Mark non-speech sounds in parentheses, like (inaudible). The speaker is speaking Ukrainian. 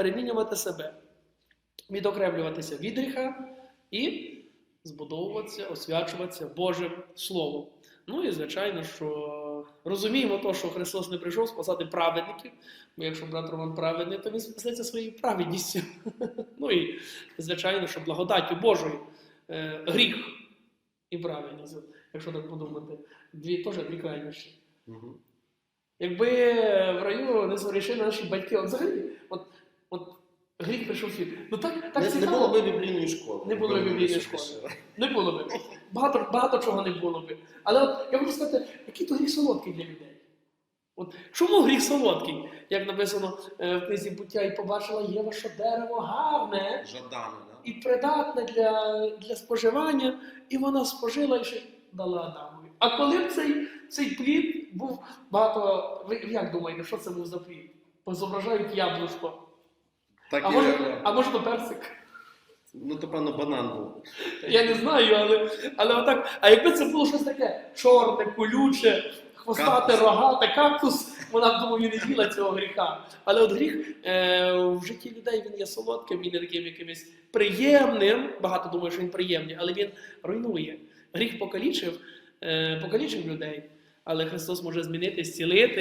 перемінювати себе, відокремлюватися від гріха і збудовуватися, освячуватися Божим Словом. Ну і звичайно, що розуміємо то, що Христос не прийшов спасати праведників, бо якщо брат Роман праведний, то він спасеться своєю праведністю. (laughs) Ну і звичайно, що благодаттю Божою е, гріх і праведність, якщо так подумати, дві теж дві крайнощі. Мгм. Якби в раю не згорішили наші батьки, взагалі, гріх прийшов світ. Ну так, так Не, не було би біблійної школи. Не було б Якби біблійної школи. Не було би. Багато, багато чого не було би. Але от я хочу сказати, який то гріх солодкий для людей. От чому гріх солодкий? Як написано е, в книзі буття, і побачила Єва, що дерево гарне Жадане, да? і придатне для, для споживання, і вона спожила і ще дала Адамові. А коли б цей, цей плід був багато. Ви як думаєте, що це був за плід? Позображають яблучко. Так А і, може, а може то персик? Ну, то певно, банан був. Я не знаю, але, але отак. А якби це було щось таке чорне, колюче, хвостате, Кактус. рогате, кактус, вона б думаю, не їла цього гріха. Але от гріх е, в житті людей він є солодким, він є таким якимось приємним. Багато думає, що він приємний, але він руйнує. Гріх покалічив, е, покалічив людей, але Христос може змінити, зцілити.